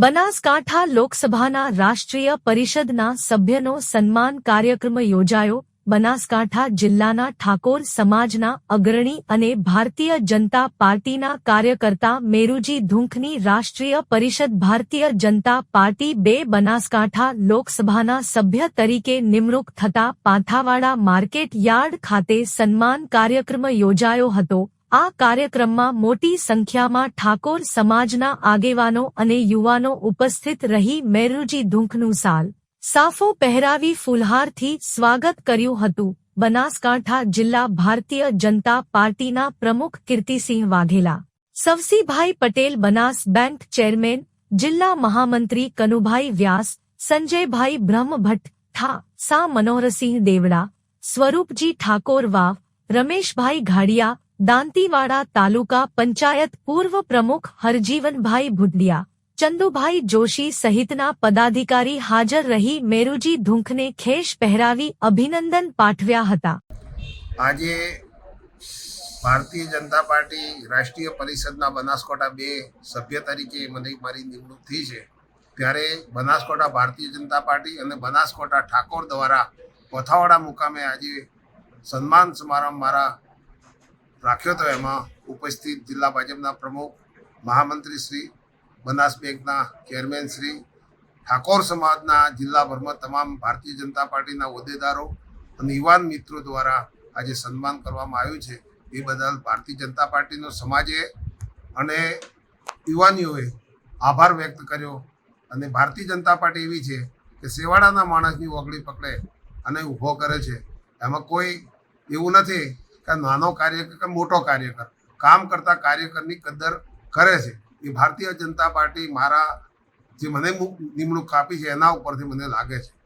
બનાસકાંઠા લોકસભાના રાષ્ટ્રીય પરિષદના સભ્યનો સન્માન કાર્યક્રમ યોજાયો. બનાસકાંઠા જિલ્લાના ઠાકોર સમાજના અગ્રણી અને ભારતીય જનતા પાર્ટીના કાર્યકર્તા મેરુજી ધુંખની રાષ્ટ્રીય પરિષદ ભારતીય જનતા પાર્ટી બે બનાસકાંઠા લોકસભાના સભ્ય તરીકે નિમણૂક થતા પાંથાવાડા માર્કેટ યાર્ડ ખાતે સન્માન કાર્યક્રમ યોજાયો હતો. આ કાર્યક્રમમાં મોટી સંખ્યામાં ઠાકોર સમાજના આગેવાનો અને યુવાનો ઉપસ્થિત રહી મેરુજી ધુંખનું સાલ સાફો પહેરાવી ફુલહારથી સ્વાગત કર્યું હતું. બનાસકાંઠા જિલ્લા ભારતીય જનતા પાર્ટીના પ્રમુખ કીર્તિસિંહ વાઘેલા, સવસીભાઈ પટેલ બનાસ બેંક ચેરમેન, જિલ્લા મહામંત્રી કનુભાઈ વ્યાસ, સંજયભાઈ બ્રહ્મભટ્ટ ઠા સા મનોહરસિંહ દેવડા, સ્વરૂપજી ઠાકોર વાવ, રમેશભાઈ ઘાડિયા દાંતીવાડા તાલુકા પંચાયત પૂર્વ પ્રમુખ હરજીવનભાઈ ભુડિયા ચંદુભાઈ જોશી સહિતના પદાધિકારી હાજર રહી મેરુજી ધુંખને ખેશ પહેરાવી અભિનંદન પાઠવ્યા હતા. આજે ભારતીય જનતા પાર્ટી રાષ્ટ્રીય પરિષદના બનાસકોટા બે સભ્ય તરીકે મને મારી નિમણૂક થઈ છે. ત્યારે બનાસકોટા ભારતીય જનતા પાર્ટી અને બનાસકોટા ઠાકોર દ્વારા પથાવાડા મુકામે આજે સન્માન સમારંભ મારા રાખ્યો હતો એમાં ઉપસ્થિત જિલ્લા ભાજપના પ્રમુખ મહામંત્રી શ્રી, બનાસ બેંકના ચેરમેન શ્રી, ઠાકોર સમાજના જિલ્લાભરમાં તમામ ભારતીય જનતા પાર્ટીના હોદ્દેદારો અને યુવાન મિત્રો દ્વારા આજે સન્માન કરવામાં આવ્યું છે. એ બદલ ભારતીય જનતા પાર્ટીનો સમાજે અને યુવાનીઓએ આભાર વ્યક્ત કર્યો અને ભારતીય જનતા પાર્ટી એવી છે કે સેવાડાના માણસની ઓગળી પકડે અને ઊભો કરે છે. એમાં કોઈ એવું નથી કે નાનો કાર્યકર કે મોટો કાર્યકર. કામ કરતા કાર્યકરની કદર કરે છે. એ ભારતીય જનતા પાર્ટી મારા જે મને નિમણૂક આપી છે એના ઉપરથી મને લાગે છે.